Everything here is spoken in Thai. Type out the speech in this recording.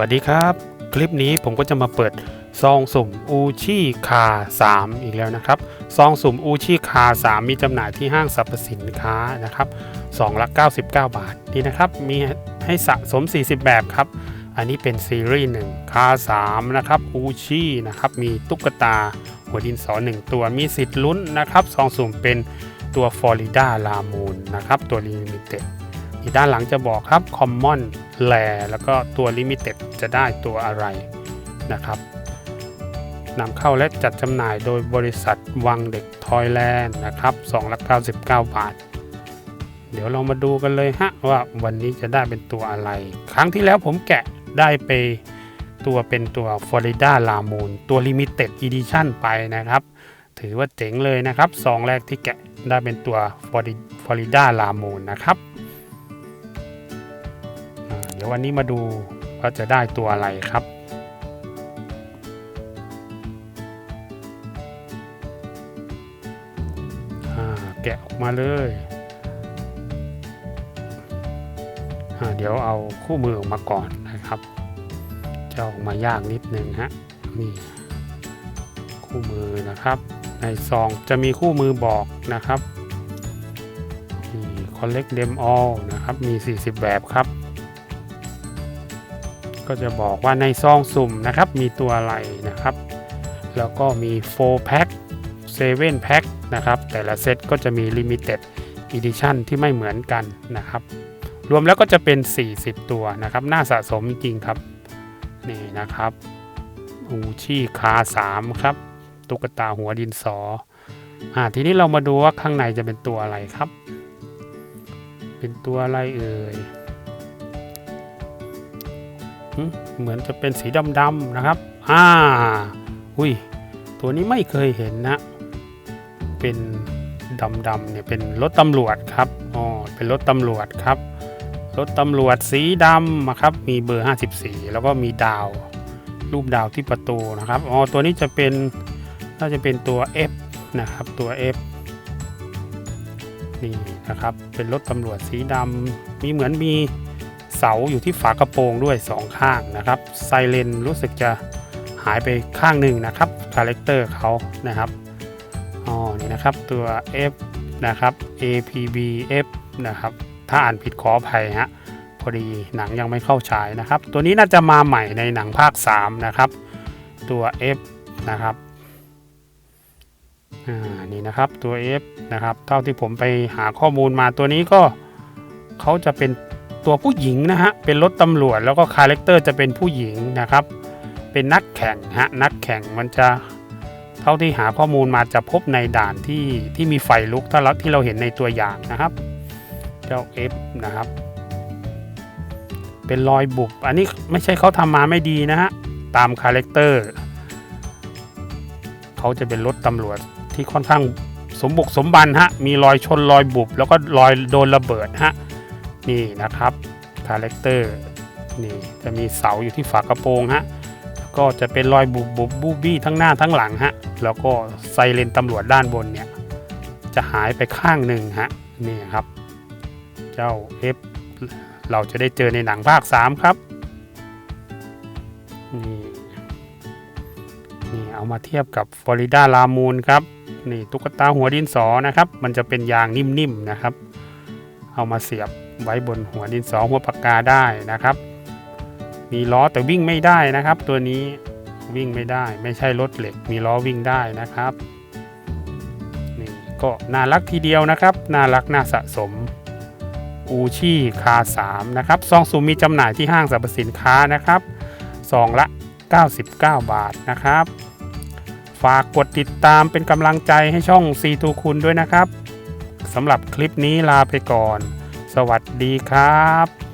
วัสดีครับ คลิปนี้ผมก็จะมาเปิดซองสุ่มอูชิคา 3 อีกแล้วนะครับซองสุ่มอูชิคา 3 มีจำหน่ายที่ห้างสรรพสินค้านะครับซองละ99 บาทนี่นะครับ มีให้สะสม 40 แบบครับ อันนี้เป็นซีรีส์1คา 3 นะครับอูชินะครับมีตุ๊กตาหัวดินสอ 1 ตัวมีสิทธิ์ลุ้นนะครับซองสุ่มเป็นตัวฟลอริดาลามูนนะครับตัวลิมิเต็ด ด้านหลังจะบอกครับ Common แลแล้วก็ตัว Limited จะได้ตัวอะไรนะครับนำเข้าและจัดจำหน่ายโดยบริษัทวังเด็กทอยแลนด์นะครับ2ละ99 บาท เดี๋ยวเรามาดูกันเลยฮะว่าวันนี้จะได้เป็นตัวอะไร ครั้งที่แล้วผมแกะได้ไปตัวเป็นตัว Florida l a m o o n ตัว Limited Edition ไปนะครับ ถือว่าเจ๋งเลยนะครับซองแรกที่แกะได้เป็นตัว Florida l a m o o n นะครับ ดี๋ยววันนี้มาดูว่าจะได้ตัวอะไรครับ แกะออกมาเลยเดี๋ยวเอาคู่มือออกมาก่อนนะครับ จะออกมายากนิดนึงฮะนี่คู่มือนะครับ ในซองจะมีคู่มือบอกนะครับมี collect them all นะครับ มี 40 แบบครับ ก็จะบอกว่าในซองสุ่มนะครับมีตัวอะไรนะครับ แล้วก็มี4 pack 7 pack นะครับแต่ละเซตก็จะมี limited edition ที่ไม่เหมือนกันนะครับ รวมแล้วก็จะเป็น 40 ตัวนะครับ น่าสะสมจริงครับ นี่นะครับอูชี่คา3ครับ ตุ๊กตาหัวดินสออ่าทีนี้เรามาดูว่าข้างในจะเป็นตัวอะไรครับ เป็นตัวอะไรเอ่ย เหมือนจะเป็นสีดำๆนะครับ อ่า อุ้ย ตัวนี้ไม่เคยเห็นนะ เป็นดำๆเนี่ยเป็นรถตำรวจครับ อ๋อ เป็นรถตำรวจครับ รถตำรวจสีดำนะครับ มีเบอร์ 54 แล้วก็มีดาว รูปดาวที่ประตูนะครับ อ๋อ ตัวนี้จะเป็น น่าจะเป็นตัว F นะครับ ตัว F นี่นะครับ เป็นรถตำรวจสีดำ มีเหมือนมี เสาอยู่ที่ฝากระโปรงด้วยสองข้างนะครับ ไซเรนรู้สึกจะหายไปข้างหนึ่งนะครับคาแรคเตอร์เขานะครับอ๋อนี่นะครับตัว F นะครับ APBF นะครับ ถ้าอ่านผิดขออภัยฮะพอดีหนังยังไม่เข้าฉายนะครับ ตัวนี้น่าจะมาใหม่ในหนังภาค 3 นะครับ ตัว F นะครับอ่านี่นะครับตัว F นะครับ เท่าที่ผมไปหาข้อมูลมาตัวนี้ก็เขาจะเป็น ตัวผู้หญิงนะฮะเป็นรถตำรวจแล้วก็คาแรคเตอร์จะเป็นผู้หญิงนะครับ เป็นนักแข่งฮะนักแข่งมันจะเท่าที่หาข้อมูลมาจะพบในด่านที่ที่มีไฟลุกถ้าเราที่เราเห็นในตัวอย่างนะครับ เจ้า F นะครับ เป็นรอยบุบอันนี้ไม่ใช่เขาทำมาไม่ดีนะฮะตามคาแรคเตอร์เขาจะเป็นรถตำรวจที่ค่อนข้างสมบุกสมบันฮะมีรอยชนรอยบุบแล้วก็รอยโดนระเบิดฮะ นี่นะครับคาแรคเตอร์นี่จะมีเสาอยู่ที่ฝากระโปรงฮะก็จะเป็นรอยบุบบุบบูบี้ทั้งหน้าทั้งหลังฮะแล้วก็ไซเรนตำรวจด้านบนเนี่ยจะหายไปข้างหนึ่งฮะนี่ครับ เจ้า F เราจะได้เจอในหนังภาค 3 ครับนี่นี่เอามาเทียบกับฟลอริดาลามูนครับนี่ตุ๊กตาหัวดินสอนะครับ มันจะเป็นยางนิ่มๆนะครับ เอามาเสียบ ไว้บนหัวดินสอหัวปากกาได้นะครับ มีล้อแต่วิ่งไม่ได้นะครับ ตัวนี้วิ่งไม่ได้ ไม่ใช่รถเหล็ก มีล้อวิ่งได้นะครับนี่ก็น่ารักทีเดียวนะครับ น่ารักน่าสะสมอูชี่คา3นะครับซองซูมมีจำหน่ายที่ห้างสรรพสินค้านะครับซองละ 99 บาทนะครับ ฝากกดติดตามเป็นกำลังใจให้ช่องซีทูคุณด้วยนะครับสำหรับคลิปนี้ลาไปก่อน สวัสดีครับ